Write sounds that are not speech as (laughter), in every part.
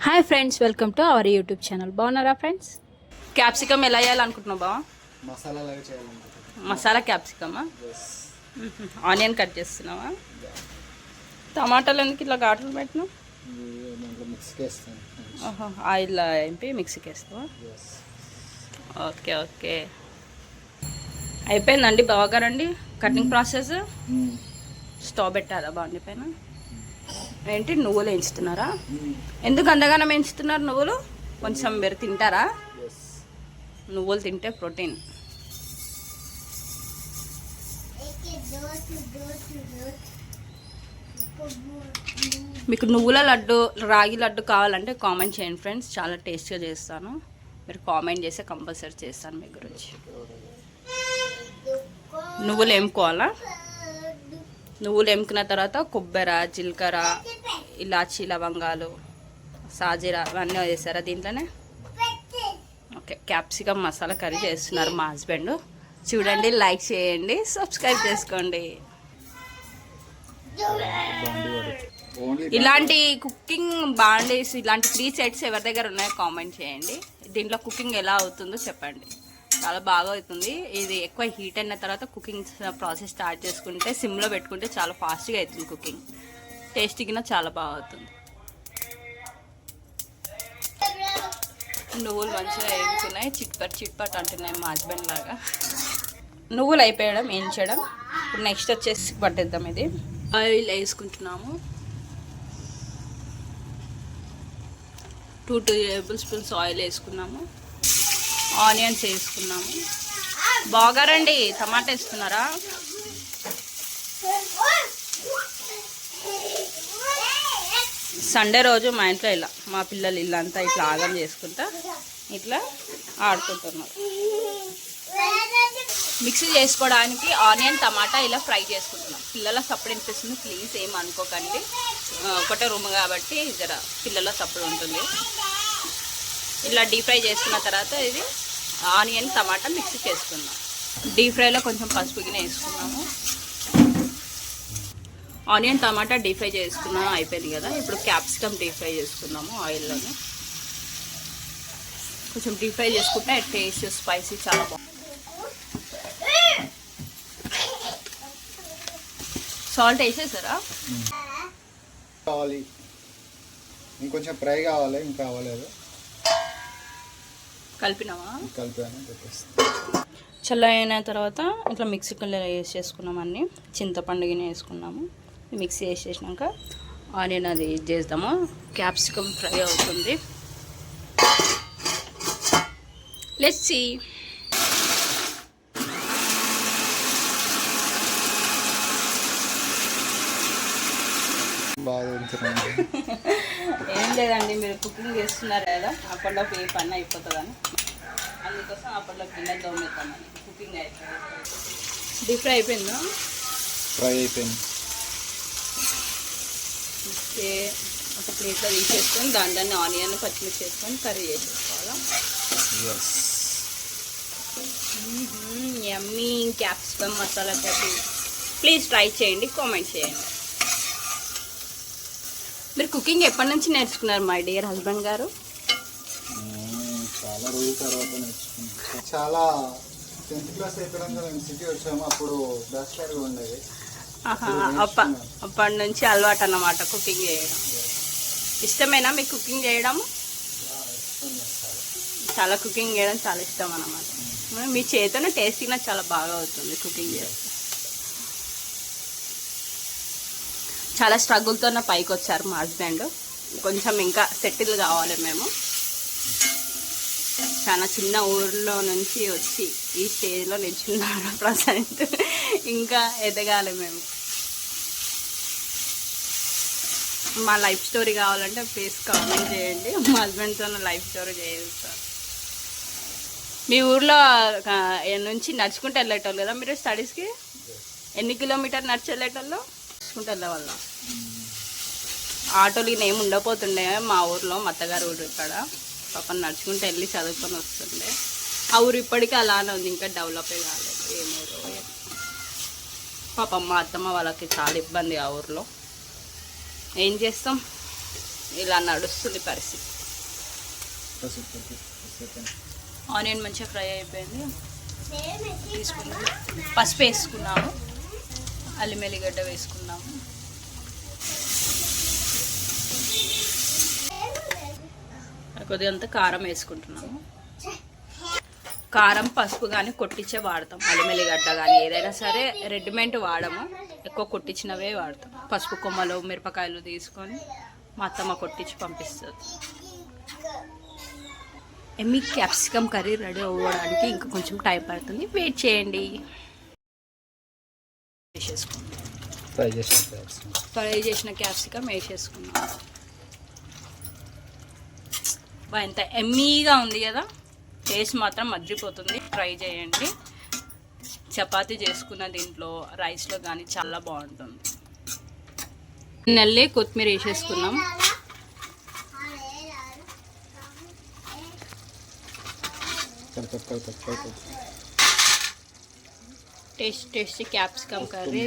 Hi friends welcome to our YouTube channel బాగున్నారా friends capsicum ఎలా వేయాలనుకుంటున్నావు బావా? మసాలా మసాలా క్యాప్సికమా ఆనియన్ కట్ చేస్తున్నావా? టమాటాలు ఎందుకు ఇట్లా ఘాట్లు పెట్టినావు? ఆయిల్ ఎంపి మిక్సీకి వేస్తావా ఓకే ఓకే అయిపోయిందండి బావగారండి? కటింగ్ ప్రాసెస్ స్టవ్ పెట్టారా బాగుంది పైన? ఏంటి? నువ్వులు వేయించుతున్నారా? ఎందుకు అంతగానం వేయించుతున్నారు నువ్వులు? కొంచెం మీరు తింటారా? నువ్వులు తింటే ప్రోటీన్. మీకు నువ్వుల లడ్డు రాగి లడ్డు కావాలంటే కామెంట్ చేయండి ఫ్రెండ్స్. చాలా టేస్ట్గా చేస్తాను. మీరు కామెంట్ చేస్తే కంపల్సరీ చేస్తాను మీ గురించి. నువ్వులు వేముకోవాలా? నువ్వులు వేముకున్న తర్వాత కొబ్బరి జీలకర్ర ఇలాచి లవంగాలు సాజీరా అవన్నీ వేసారా దీంట్లోనే? ఓకే క్యాప్సికమ్ మసాలా కర్రీ చేస్తున్నారు మా హస్బెండ్. చూడండి లైక్ చేయండి సబ్స్క్రైబ్ చేసుకోండి. ఇలాంటి కుకింగ్ బాండీస్ ఇలాంటి త్రీ సెట్స్ ఎవరి దగ్గర ఉన్నాయో కామెంట్ చేయండి. దీంట్లో కుకింగ్ ఎలా అవుతుందో చెప్పండి. చాలా బాగా అవుతుంది. ఇది ఎక్కువ హీట్ అయిన తర్వాత కుకింగ్ ప్రాసెస్ స్టార్ట్ చేసుకుంటే సిమ్లో పెట్టుకుంటే చాలా ఫాస్ట్గా అవుతుంది కుకింగ్. టేస్టీగా చాలా బాగా అవుతుంది నువ్వులు మంచిగా వేగుతున్నాయి చిట్పట్ చిట్పట్ అంటున్నాయి మా హస్బెండ్ లాగా. నువ్వులు అయిపోయడం వేయించడం. ఇప్పుడు నెక్స్ట్ వచ్చేసి పట్టేద్దాం ఇది. ఆయిల్ వేసుకుంటున్నాము. Two two table spoons oil వేసుకున్నాము. ఆనియన్స్ వేసుకున్నాము. బాగారండి టమాటా వేస్తున్నారా సండే రోజు మా ఇంట్లో ఇలా మా పిల్లలు ఇల్లంతా ఇట్లా ఆగం చేసుకుంటా ఇట్లా ఆడుకుంటున్నారు. మిక్సీ చేసుకోవడానికి ఆనియన్ టమాటా ఇలా ఫ్రై చేసుకుంటున్నాం. పిల్లల సప్పుడు అనిపిస్తుంది ప్లీజ్ ఏం అనుకోకండి. ఒకటే రూమ్ కాబట్టి జర పిల్లల సప్పుడు ఉంటుంది. ఇలా డీప్ ఫ్రై చేసుకున్న తర్వాత ఇది ఆనియన్ టమాటా మిక్సీ చేసుకుందాం. డీప్ ఫ్రైలో కొంచెం పసుపు గిన్నె వేసుకున్నాము. ఆనియన్ టమాటా డీప్ ఫ్రై చేసుకున్నాం అయిపోయింది కదా. ఇప్పుడు క్యాప్సికమ్ డీప్ ఫ్రై చేసుకున్నాము ఆయిల్లోనే. కొంచెం డీప్ ఫ్రై చేసుకుంటే టేస్ట్ స్పైసీ చాలా బాగుంది సాల్ట్ వేసేసారా? కావాలి. ఇంకొంచెం ఫ్రై కావాలి ఇంకా అవ్వలేదు కలిపినావా? కలిపాను చల్ల అయిన తర్వాత ఇట్లా మిక్సీ వేసేసుకున్నాం అన్ని. చింతపండు గిన్నె వేసుకున్నాము. మిక్సీ వేసేసినాక ఆనియన్ అది చేద్దాము. క్యాప్సికమ్ ఫ్రై అవుతుంది. లెస్సీ ఏం లేదండి మీరు కుకింగ్ చేస్తున్నారు కదా? అప్పట్లో ఏ పని అయిపోతుందని అందుకోసం అప్పట్లో గిన్నె దోమేద్దామని కుకింగ్ అయిపోయింది డీప్ ఫ్రై అయిపోయిందా? ఫ్రై అయిపోయింది. ఓకే ఒక ప్లేట్లో తీసేసుకొని దాని దాన్ని ఆనియన్ పచ్చిమిర్చి వేసుకొని curry చేసేసుకోవాలా? Yummy capsicum masala curry. Please try చేయండి కామెంట్ చేయండి. మీరు కుకింగ్ ఎప్పటి నుంచి నేర్చుకున్నారు మై డియర్ హస్బెండ్ గారు? చాలా రోజుల తర్వాత నేర్చుకున్నాను. చాలా టెన్త్ క్లాస్ అయిపోయాక మేము సిటీ వచ్చాము అప్పుడు బ్యాచిలర్గా ఉండేది. అప్పటి నుంచి అలవాటు అన్నమాట కుకింగ్ చేయడం. ఇష్టమేనా మీకు కుకింగ్ చేయడం చాలా కుకింగ్ చేయడం చాలా ఇష్టం అన్నమాట మీ చేతనే టేస్టీగా చాలా బాగా అవుతుంది కుకింగ్ చేస్తే చాలా స్ట్రగుల్తో పైకి వచ్చారు మా హస్బెండ్. కొంచెం ఇంకా సెటిల్ కావాలి మేము. చాలా చిన్న ఊర్లో నుంచి వచ్చి ఈ స్టేజ్లో నిల్చున్నారు. ప్రజెంట్ ఇంకా ఎదగాలి మేము. మా లైఫ్ స్టోరీ కావాలంటే ప్లీజ్ కామెంట్ చేయండి. మా హస్బెండ్తో లైఫ్ స్టోరీ చేస్తారు మీ ఊర్లో నుంచి నడుచుకుంటూ వెళ్ళేటోళ్ళు కదా మీరు స్టడీస్కి? ఎన్ని కిలోమీటర్ నడిచి వెళ్ళేటోళ్ళు? నడుచుకుంటూ వెళ్ళేవాళ్ళ. ఆటోలు ఏమి ఉండపోతుండే మా ఊర్లో మా అత్తగారు ఊరు ఇక్కడ. పాపం నడుచుకుంటూ వెళ్ళి చదువుకొని వస్తుండే. ఆ ఊరు ఇప్పటికీ అలానే ఉంది ఇంకా డెవలపే కాలేదు ఏం ఏమో. పాపం మా అత్తమ్మ వాళ్ళకి చాలా ఇబ్బంది ఆ ఊర్లో. ఏం చేస్తాం? ఇలా నడుస్తుంది పరిస్థితి. ఆనియన్ మంచిగా ఫ్రై అయిపోయింది. తీసుకున్నాము. పసుపు వేసుకున్నాము. అల్లం ఎల్లిగడ్డ వేసుకున్నాము. కొద్దిగా అంత కారం వేసుకుంటున్నాము. కారం పసుపు కానీ కొట్టించే వాడతాం. అల్లం ఎల్లిగడ్డ కానీ ఏదైనా సరే రెడీమేడ్ వాడము. ఎక్కువ కొట్టించినవే వాడతాం. పసుపు కొమ్మలు మిరపకాయలు తీసుకొని మా అత్తమ్మ కొట్టించి పంపిస్తుంది. ఎమ్మి క్యాప్సికమ్ కర్రీ రెడీ అవ్వడానికి ఇంకా కొంచెం టైం పడుతుంది. వెయిట్ చేయండి. ఫ్రై చేసి ఫ్రై చేసిన క్యాప్సికమ్ వేసేసుకున్నాం ఎంత ఎమ్మీగా ఉంది కదా? టేస్ట్ మాత్రం మర్చిపోతుంది. ట్రై చేయండి. చపాతీ చేసుకున్న దీంట్లో రైస్లో కానీ చాలా బాగుంటుంది. నల్లే కొత్తిమీర వేసేసుకున్నాం taste taste capsicum curry.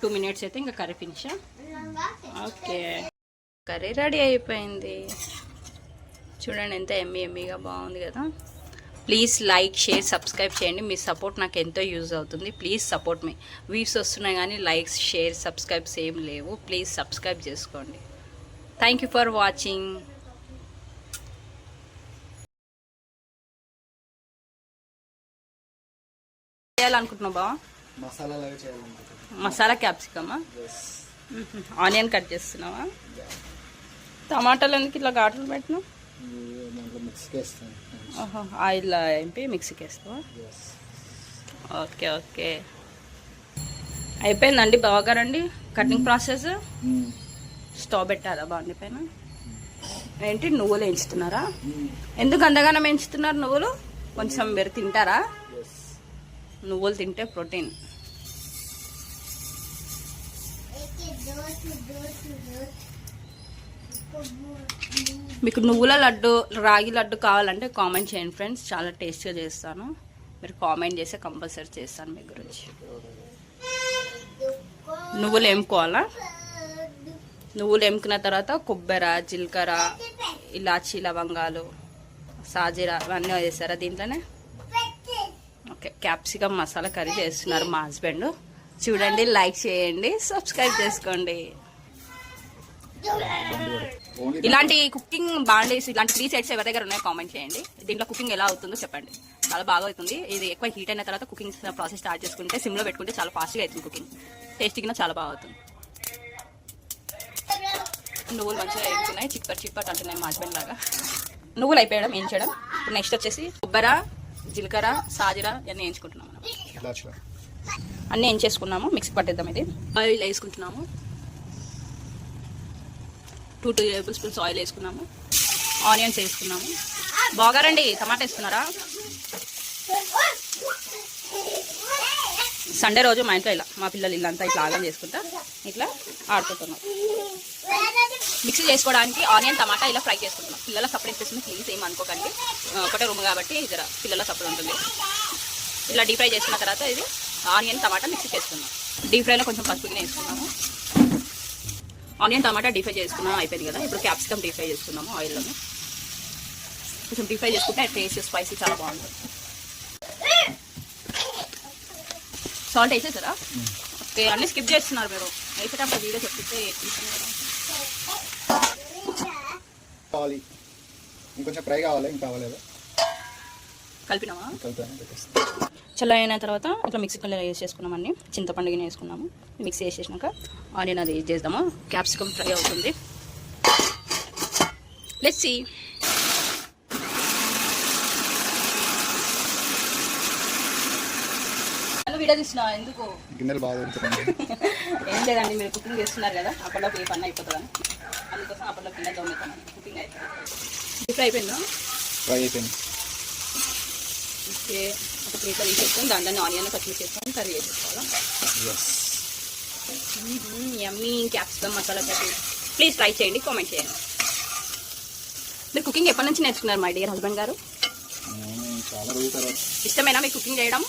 Two minutes అయితే ఇంకా curry finish okay. Curry ready అయిపోయింది. చూడండి ఎంత ఎమ్మి ఎమ్మిగా బాగుంది కదా. ప్లీజ్ లైక్ షేర్ సబ్స్క్రైబ్ చేయండి. మీ సపోర్ట్ నాకు ఎంతో యూజ్ అవుతుంది. ప్లీజ్ సపోర్ట్ మీ వీవ్స్ వస్తున్నాయి కానీ లైక్స్ షేర్ సబ్స్క్రైబ్స్ ఏం లేవు. ప్లీజ్ సబ్స్క్రైబ్ చేసుకోండి. థ్యాంక్ యూ ఫర్ వాచింగ్ చేయాలనుకుంటున్నావు బావా? మసాలా క్యాప్సికమా ఆనియన్ కట్ చేస్తున్నావా? టమాటాలు ఎందుకు ఇట్లా ఘాట్లు పెట్టినావు? దాంట్లో మిక్స్ వేస్తాను ఆయిల్ ఎంపి మిక్సీకి వేస్తావా ఓకే ఓకే అయిపోయిందండి బావగారండి కటింగ్ ప్రాసెస్ స్టవ్ పెట్టారా బాగుంది పైన? ఏంటి నువ్వులు వేయించుతున్నారా? ఎందుకు అంతగానం వేయించుతున్నారు నువ్వులు? కొంచెం మీరు తింటారా? నువ్వులు తింటే ప్రోటీన్. మీకు నువ్వుల లడ్డు రాగి లడ్డు కావాలంటే కామెంట్ చేయండి ఫ్రెండ్స్. చాలా టేస్ట్గా చేస్తాను. మీరు కామెంట్ చేస్తే కంపల్సరీ చేస్తాను మీ గురించి. నువ్వులు వేముకోవాలా నువ్వులు వేముకున్న తర్వాత కొబ్బరి జీలకర్ర ఇలాచీ లవంగాలు సాజీరా ఇవన్నీ వేస్తారా దీంట్లోనే? ఓకే క్యాప్సికమ్ మసాలా కర్రీ చేస్తున్నారు మా హస్బెండ్. చూడండి లైక్ చేయండి సబ్స్క్రైబ్ చేసుకోండి. ఇలాంటి కుకింగ్ బాండీస్ ఇలాంటి త్రీ సెట్స్ ఎవరి దగ్గర ఉన్నాయో కామెంట్ చేయండి. దీంట్లో కుకింగ్ ఎలా అవుతుందో చెప్పండి. చాలా బాగా అవుతుంది. ఇది ఎక్కువ హీట్ అయిన తర్వాత కుకింగ్ ప్రాసెస్ స్టార్ట్ చేసుకుంటే సిమ్లో పెట్టుకుంటే చాలా ఫాస్ట్గా అవుతుంది కుకింగ్ టేస్ట్ కింద చాలా బాగా అవుతుంది. నువ్వులు మంచిగా వేగుతున్నాయి. చిప్పర్ చిప్పర్ అంటున్నాయి మా హస్బెండ్ లాగా. నువ్వులు అయిపోయడం ఏం చేయడం? ఇప్పుడు నెక్స్ట్ వచ్చేసి కొబ్బరి జీలకర్ర సాజీరా ఇవన్నీ వేయించుకుంటున్నాం మనం. అన్నీ ఏం చేసుకున్నాము? మిక్సీ పట్టేద్దాం ఇది. ఆయిల్ వేసుకుంటున్నాము. Two two table spoons oil వేసుకున్నాము. ఆనియన్స్ వేసుకున్నాము. బాగారండి టమాటా వేసుకున్నారా? సండే రోజు మా ఇంట్లో ఇలా మా పిల్లలు ఇల్లంతా ఇట్లా ఆగం చేసుకుంటా ఇట్లా ఆడుకుంటున్నాం. మిక్సీ చేసుకోవడానికి ఆనియన్ టమాటా ఇలా ఫ్రై చేసుకుంటున్నాం. పిల్లల సపరేట్ చేస్తుంది ప్లీజ్ ఏం అనుకోకండి. ఒకటే రూమ్ కాబట్టి జర పిల్లల సపరేట్ ఉంటుంది. ఇలా డీప్ ఫ్రై చేసుకున్న తర్వాత ఇది ఆనియన్ టమాటా మిక్సీ చేసుకున్నాం డీప్ ఫ్రైలో కొంచెం పసుపుగానే వేసుకున్నాము. ఆనియన్ టమాటా డీప్ ఫ్రై చేసుకున్నాం అయిపోయింది కదా. ఇప్పుడు క్యాప్సికమ్ డీప్ ఫ్రై చేసుకున్నాము ఆయిల్లోనే. కొంచెం డీప్ ఫ్రై చేసుకుంటే టేస్ట్ స్పైసీ చాలా బాగుంటుంది. సాల్ట్ వేసేసారా? ఓకే అన్నీ స్కిప్ చేస్తున్నారు మీరు. వేసేటప్పుడు వీడియో చెప్తే కావాలి. ఇంకొంచెం ఫ్రై కావాలి ఇంకా కావాలేదా కలిపినామా కలిపాను పెట్టేస్తాను చల్ల అయిన తర్వాత ఇట్లా మిక్సీ కలర్ వేసి చేసుకున్నామండి చింతపండు గిన్నె వేసుకున్నాము. మిక్సీ వేసేసినాక ఆనియన్ అది చేద్దాము? క్యాప్సికమ్ ఫ్రై అవుతుంది. లెట్స్ సీ వీడియో తీసిన ఎందుకు? గిన్నెలు బాగా ఏం లేదండి మీరు కుకింగ్ చేస్తున్నారు కదా. అప్పట్లో ఏ పని అయిపోతుందని అందుకోసం అప్పట్లో కింద దొంగతాను కుకింగ్ అయిపోతుంది ఇప్పుడు అయిపోయిందా? ఫ్రై అయిపోయింది. ఓకే ప్లేట్లో తీసేసుకొని దాంట్లో ఆనియన్ పచ్చిమిర్చి వేసుకొని curry చేసేసుకోవాలా yes yummy capsicum masala curry. Please try చేయండి కామెంట్ చేయండి. మీరు కుకింగ్ ఎప్పటి నుంచి నేర్చుకున్నారు మై డియర్ హస్బెండ్ గారు? ఇష్టమేనా మీకు కుకింగ్ చేయడం?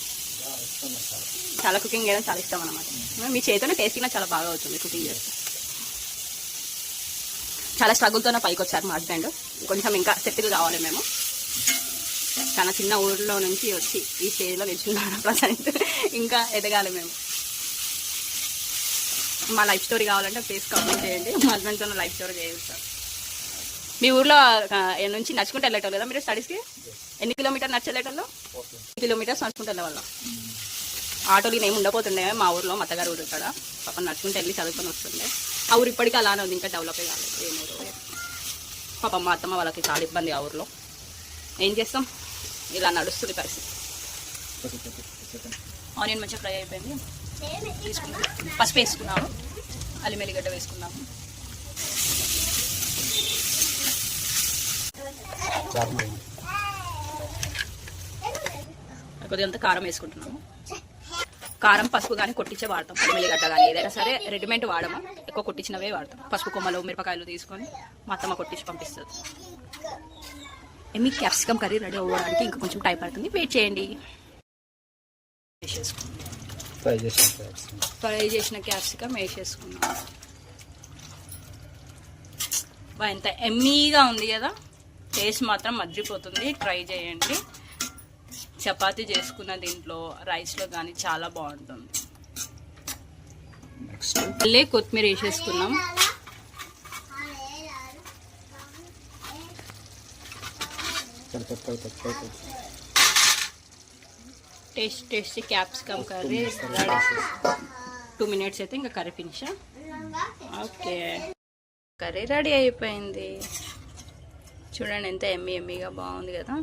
చాలా. కుకింగ్ చేయడం చాలా ఇష్టం అనమాట మీ చేతిలో టేస్ట్ కూడా చాలా బాగా అవుతుంది కుకింగ్ చేస్తే. చాలా స్ట్రగుల్తోనే పైకి వచ్చారు మా హస్బెండ్ కొంచెం ఇంకా సెటిల్ కావాలి మేము. చాలా చిన్న ఊర్లో నుంచి వచ్చి ఈ స్టేజ్లో నిల్చున్నాడు (laughs) ప్రజెంట్ ఇంకా ఎదగాలి మేము. మా లైఫ్ స్టోరీ కావాలంటే ప్లీజ్ కామెంట్ చేయండి. మా హస్బెండ్తో లైఫ్ స్టోరీ చేయిస్తారు మీ ఊర్లో నుంచి నడుచుకుంటూ వెళ్ళేటోళ్ళు కదా మీరు స్టడీస్కి ఎన్ని కిలోమీటర్ నడిచి వెళ్ళేటోళ్ళు ఓకే కిలోమీటర్స్ నడుచుకుంటూ వెళ్ళేవాళ్ళం ఆటోలు నేను ఉండపోతుండే మా ఊర్లో మా అత్తగారు ఊరు ఇక్కడ. పాపం నడుచుకుంటూ వెళ్ళి చదువుకొని వస్తుండే. ఆ ఊరు ఇప్పటికీ అలానే ఉంది ఇంకా డెవలప్ కాలేదు ఏం ఊరు పాపం మా అత్తమ్మ వాళ్ళకి చాలా ఇబ్బంది ఆ ఊర్లో. ఏం చేస్తాం? ఇలా నడుస్తుంది పరిస్థితి. ఆనియన్ మంచిగా ఫ్రై అయిపోయింది. తీసుకున్నాం పసుపు వేసుకున్నాము. అల్లం ఎల్లిగడ్డ వేసుకున్నాము. కొద్దిగా అంత కారం వేసుకుంటున్నాము. కారం పసుపు కానీ కొట్టించే వాడతాం. అల్లం కానీ ఏదైనా సరే రెడీమేడ్ వాడము? ఎక్కువ కొట్టించినవే వాడతాం. పసుపు కొమ్మలు మిరపకాయలు తీసుకొని మా అత్తమ్మ కొట్టించి పంపిస్తుంది. ఎమ్మి క్యాప్సికమ్ కర్రీ రెడీ అవ్వడానికి ఇంకా కొంచెం టైం పడుతుంది. వెయిట్ చేయండి. ఫ్రై చేసి ఫ్రై చేసిన క్యాప్సికమ్ వేసేసుకున్నాం. ఎంత ఎమ్మీగా ఉంది కదా. టేస్ట్ మాత్రం మర్చిపోతుంది. ట్రై చేయండి. చపాతీ చేసుకున్న దీంట్లో రైస్లో కానీ చాలా బాగుంటుంది. మళ్ళీ కొత్తిమీర వేసేసుకున్నాం. Taste tasty capsicum curry. Two minutes అయితే ఇంకా curry finish okay curry ready అయిపోయింది. చూడండి ఎంత ఎమ్మి ఎమ్మిగా బాగుంది కదా.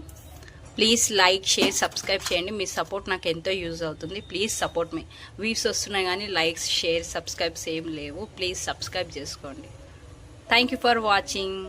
ప్లీజ్ లైక్ షేర్ సబ్స్క్రైబ్ చేయండి. మీ సపోర్ట్ నాకు ఎంతో యూజ్ అవుతుంది. ప్లీజ్ సపోర్ట్ మీ వ్యూస్ వస్తున్నాయి కానీ లైక్స్ షేర్ సబ్స్క్రైబ్స్ ఏం లేవు. ప్లీజ్ సబ్స్క్రైబ్ చేసుకోండి. Thank you for watching